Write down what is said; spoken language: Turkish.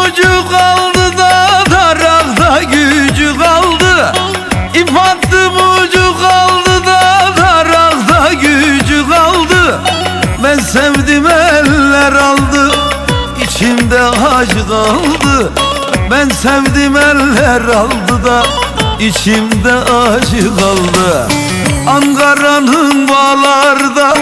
ucu kaldı da tarakta gücü kaldı. İp attım ucu kaldı da tarakta gücü kaldı. Ben sevdim eller aldı içimde acı kaldı. Ben sevdim eller aldı da içimde acı kaldı. Ankara'nın bağlarda